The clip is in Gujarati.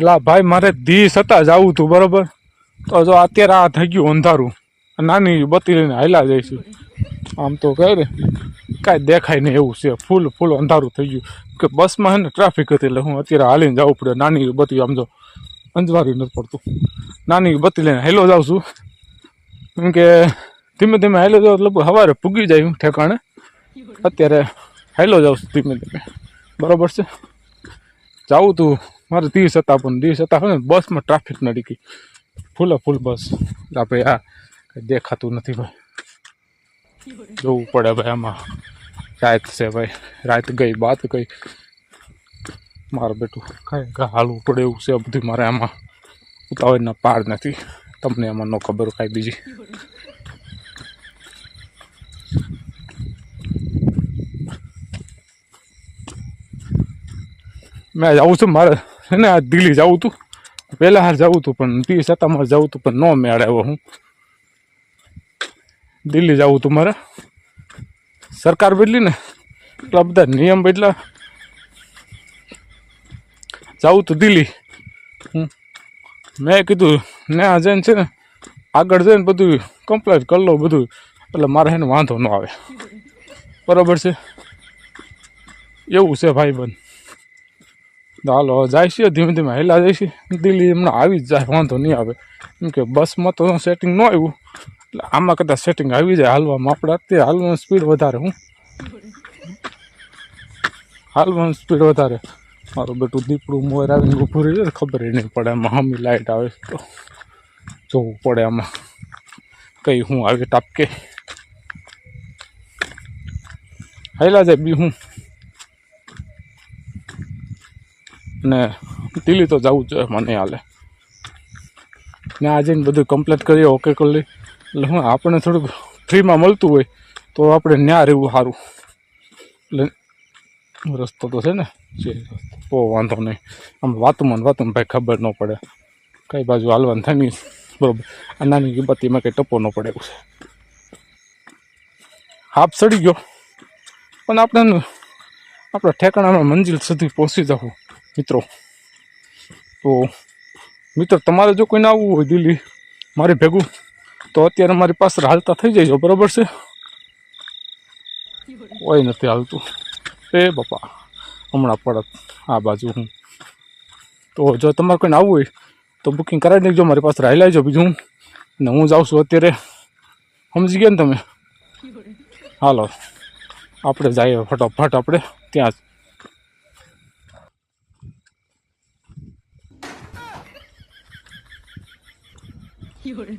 એટલે ભાઈ, મારે ધી સતા જ આવું હતું બરોબર? તો જો અત્યારે આ થઈ ગયું અંધારું. નાની બત્તી લઈને હાલ્યા જઈશું આમ તો કહે ને, કાંઈ દેખાય નહીં એવું છે. ફૂલ ફૂલ અંધારું થઈ ગયું. કે બસમાં હે ને ટ્રાફિક હતી એટલે હું અત્યારે હાલીને જવું પડે. નાની બત્તી આમ જો, અંજવારી નથી પડતું. નાની બત્તી લઈને હેલો જાઉં છું. કેમ કે ધીમે ધીમે હેલો જાઉં એટલે સવારે પૂગી જાય હું ઠેકાણે. અત્યારે હેલો જાઉં છું ધીમે ધીમે. બરાબર છે? જાઉં તું. મારે દિવસ હતા પણ દિવસ હતા ને બસમાં ટ્રાફિક નડી ગઈ ફૂલે ફૂલ બસ. આપણે આ કંઈ દેખાતું નથી ભાઈ. જોવું પડે ભાઈ આમાં. રાત છે ભાઈ. રાત ગઈ બાત ગઈ. મારે બેટું કાંઈ હાલવું પડે એવું છે બધું મારે આમાં. ઉતાવળના પાર નથી. તમને એમાં ન ખબર કાંઈ બીજી. મેં જવું છું મારે. છે ને આ દિલ્હી જવું હતું પહેલાં હાર જવું હતું પણ ત્રીસ હતા મારે જવું હતું પણ ન મેળ આવ્યો હું. દિલ્હી જવું હતું મારે. સરકાર બદલી ને, એટલા બધા નિયમ બદલા. જવું તો દિલ્હી. મેં કીધું, ને આ જઈને છે ને, આગળ જઈને બધું કમ્પ્લીટ કરી લો બધું. એટલે મારે એને વાંધો ન આવે. બરાબર છે? એવું છે ભાઈ બંધ હાલો જાય ધીમે ધીમે હેલા જાય છે દિલ્હી હમણાં આવી જ જાય, વાંધો નહીં આવે. કેમ કે બસમાં તો સેટિંગ ન આવ્યું. એટલે આમાં કદાચ સેટિંગ આવી જાય હાલવામાં. આપણે અત્યારે હાલવાનું સ્પીડ વધારે હું. હાલવાનું સ્પીડ વધારે. મારું બેટું દીપડું મોર આવીને ઊભું રહી ખબર નહીં પડે આમાં હમી લાઇટ આવે તો. જોવું પડે આમાં. કઈ હું આવી, ટાપકે. હેલા જાય, બી હું. ને દિલ્હી તો જવું જોઈએ મને હાલે. ને આજે ને બધું કમ્પ્લીટ કરીએ ઓકે કરી એટલે હું આપણને થોડુંક ફ્રીમાં મળતું હોય તો આપણે ન્યા રહેવું સારું. એટલે રસ્તો તો છે ને, જે તો વાંધો નહીં. આમ વાતુમાં વાતુમાં ભાઈ ખબર ન પડે. કઈ બાજુ હાલવાનું થાય નહીં બરોબર. આ નાની ગીબતીમાં કંઈ ટપો ન પડે એવું છે. હાફ ચડી ગયો. પણ આપણે આપણા ઠેકાણામાં મંજિલ સુધી પહોંચી જવું મિત્રો. તો, મિત્રો, તમારે જો કોઈને આવવું હોય દિલ્હી, મારે ભેગું, તો અત્યારે મારી પાસે હાલતા થઈ જજો બરાબર છે? કોઈ નથી હાલતું. એ બાપા, હમણાં પડત આ બાજુ હું. તો જો તમારે કોઈને આવવું હોય, તો બુકિંગ કરાવી દેજો મારી પાસે રાહી લાવજો બીજું ને હું જાઉં છું અત્યારે. સમજી ગયા ને તમે? હાલો. આપણે જઈએ ફટાફટ આપણે. ત્યાં જ. 有人